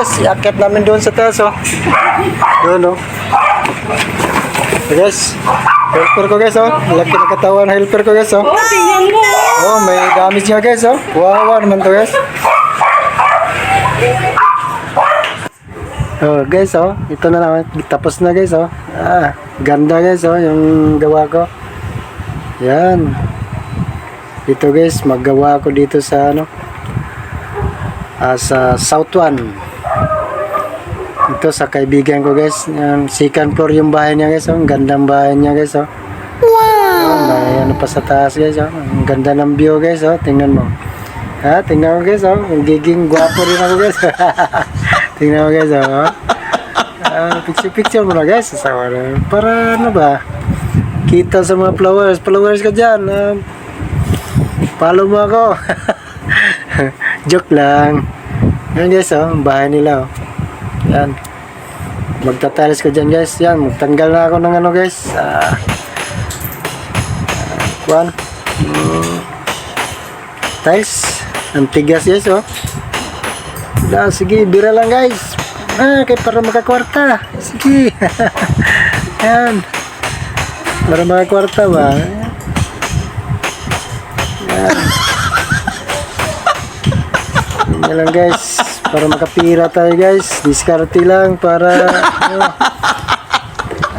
Iakyat namin doon sa taas, oh. Doon, oh. So, guys, helper ko, guys, oh. Laki ng katawan helper ko, guys, oh. Oh, tingnan mo. Oh, may damage nga, guys, oh. Wawa naman to, guys. Oh, guys, oh. Ito na naman. Tapos na, guys, oh. Ah, ganda, guys, oh. Yung gawa ko. Yan. Dito, guys, maggawa ko dito sa, ano, ah, sa South One. Ito sa kaibigan ko guys. Yung second floor yung bahay niya guys. Oh. Ang gandang bahay niya guys. Oh. Wow! may ano pa sa taas guys. Oh. Ang ganda ng view guys. Oh. Tingnan mo. Ha? Tingnan mo guys. Oh. Giging gwapo rin ako guys. Tingnan mo guys. Oh. Ah, picture picture mo na guys. Sa Para ano ba? Kita sa mga flowers. Flowers ka dyan. Ah, follow mo ako. Joke lang. Yan guys. Oh. Bahay nila. Oh. Yan. Magtatiles ko dyan guys. Yan. Magtanggal na ako ng ano guys. Ah. Uh, kuan. Mm. Tiles. Ang tigas guys oh. Da, sige, bira lang guys. Ah, kay para makakwarta. Sige. Yan. Para makakwarta ba? Yan. Yan lang guys. Para makapira tayo guys. Diskarte lang para ano,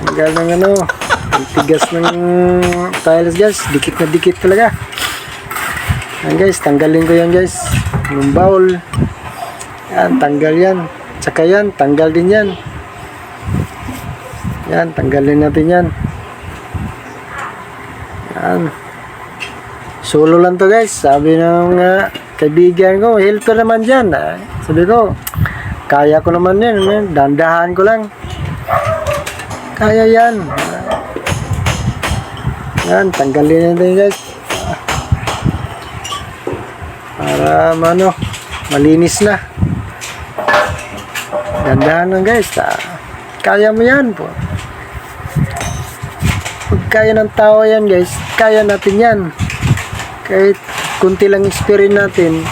tanggal ng ano. Tigas ng tiles guys. Dikit na dikit talaga. Yan guys. Tanggalin ko yan guys. Yung bowl. Yan. Tanggal yan. Tsaka yan. Tanggal din yan. Yan. Tanggalin natin yan. Yan. Solo lang to guys. Sabi ng uh, kaibigan ko, helper naman dyan. Ah, sabi ko, kaya ko naman yan. eh. Dandahan ko lang. Kaya yan. Yan, tanggalin natin guys. Para ano, malinis na. Dandahan lang guys. Ah, kaya mo yan po. Pag kaya ng tao yan guys, kaya natin yan kahit kunti lang experience natin,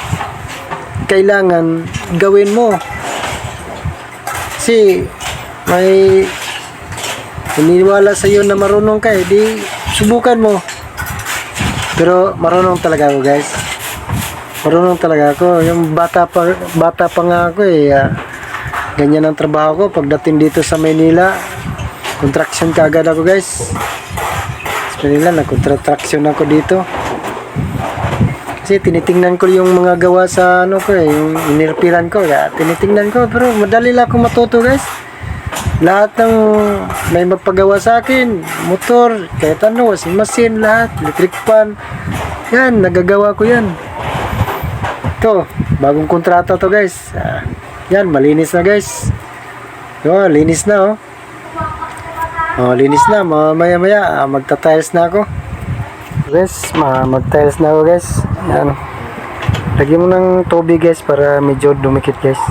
kailangan gawin mo. Kasi may naniniwala sa iyo na marunong ka, eh, di subukan mo. Pero marunong talaga ako, guys. Marunong talaga ako. Yung bata pa, bata pa nga ako eh. ah, ganyan ang trabaho ko. Pagdating dito sa Manila, contraction kagad ako, guys. Sa Manila, nag-contraction ako dito. Kasi tinitingnan ko yung mga gawa sa ano ko eh, yung inirpiran ko. Kaya tinitingnan ko pero madali lang ako matuto guys. Lahat ng may magpagawa sa akin, motor, kahit ano, washing machine, lahat, electric fan. Yan, nagagawa ko yan. Ito, bagong kontrata to guys. Ah, yan, malinis na guys. Yo, linis na oh. Oh, linis na. Mamaya maya, ah, magta-tiles na ako. Guys, ma mag-tiles na ako guys. Yan. Lagyan mo ng tubig guys para medyo dumikit guys.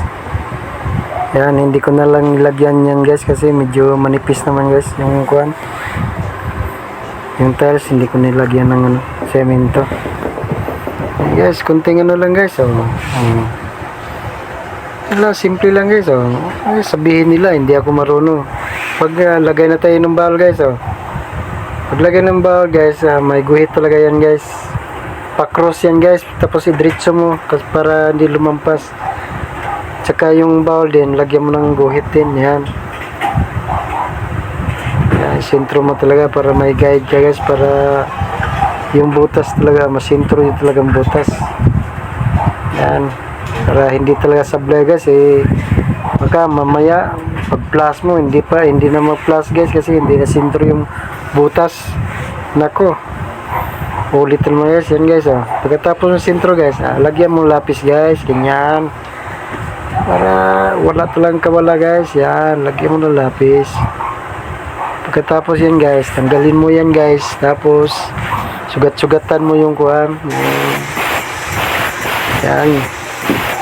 Yan, hindi ko na lang nilagyan yan guys kasi medyo manipis naman guys yung kuan. Yung tiles hindi ko nilagyan ng ano, semento. Guys, kunting ano lang guys. Oh. Um, wala, simple lang guys. Oh. Ay, sabihin nila, hindi ako marunong. Pag ah, lagay na tayo ng bawal guys. Oh. Paglagay ng bawal guys, ah, may guhit talaga yan guys. Pa-cross yan guys, tapos idritso mo para hindi lumampas. Tsaka yung bawal din, lagyan mo ng guhit din, yan. Yan, sentro mo talaga para may guide ka guys, para yung butas talaga, masintro yung talagang butas. Yan, para hindi talaga sablay guys, eh, baka mamaya pag plus mo, hindi pa, hindi na mag-plus guys kasi hindi na sintro yung butas. Nako. Ulitin mo guys, yan guys oh. Pagkatapos ng sintro guys, ah, lagyan mo lapis guys, ganyan. Para wala talang kawala guys, yan, lagyan mo ng lapis. Pagkatapos yan guys, tanggalin mo yan guys, tapos sugat-sugatan mo yung kuhan. Yan.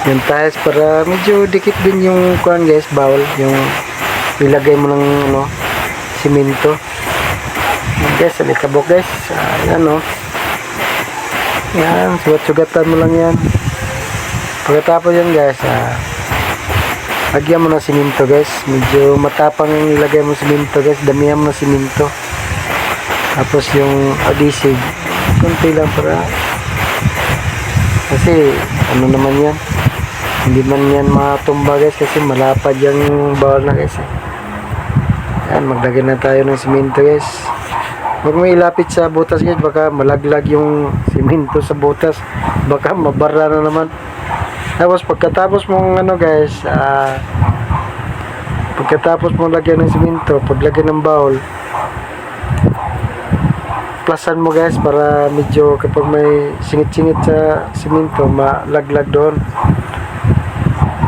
Yung tiles para medyo dikit din yung kuhan guys, bawal. Yung ilagay mo ng ano, simento. Guys, alikabok guys. Ayan o. Yan, sugat-sugatan mo lang yan. Pagkatapos yan guys, ah, lagyan mo ng siminto guys. Medyo matapang yung ilagay mo siminto guys. Damihan mo ng siminto. Tapos yung adhesive, konti lang para kasi ano naman yan hindi man yan matumba guys kasi malapad yung bawal na guys eh. yan maglagay na tayo ng siminto guys huwag mo ilapit sa butas guys. Baka malaglag yung siminto sa butas. Baka mabara na naman. Tapos pagkatapos mong ano guys ah pagkatapos mong lagyan ng siminto paglagyan ng bawal plasan mo guys para medyo kapag may singit-singit sa siminto malaglag doon.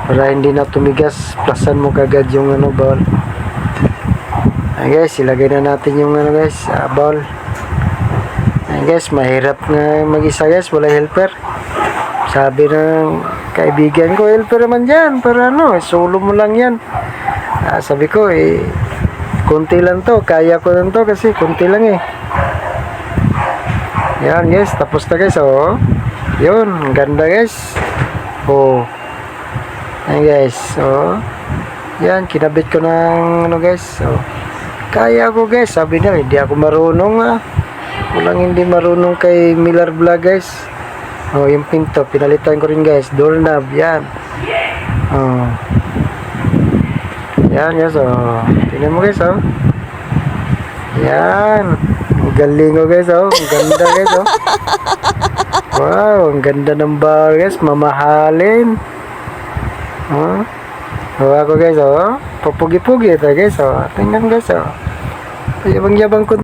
Para hindi na tumigas plasan mo kagad yung ano ball Ayan guys ilagay na natin yung ano guys ah, ball Ayan guys mahirap na mag isa guys wala helper sabi ng kaibigan ko helper naman yan para ano solo mo lang yan Ah, sabi ko eh konti lang to kaya ko lang to kasi konti lang eh yan guys, tapos na guys, oh. Yun, ganda guys. Oh. Yan guys, oh. Yan, kinabit ko ng ano guys, oh. Kaya ko guys, sabi niya, hindi ako marunong ah. Walang hindi marunong kay Miller Vlog guys. Oh, yung pinto, pinalitan ko rin guys, doorknob, yan. Oh. Yan guys, oh. Tingnan mo guys, oh. Yan. Ang galing ko guys, oh. Ang ganda guys, oh. Wow, ang ganda ng bar guys. Mamahalin. Oh. Hawa ko guys, oh. Papugi-pugi ito guys, oh. Tingnan guys, oh. Yabang-yabang ko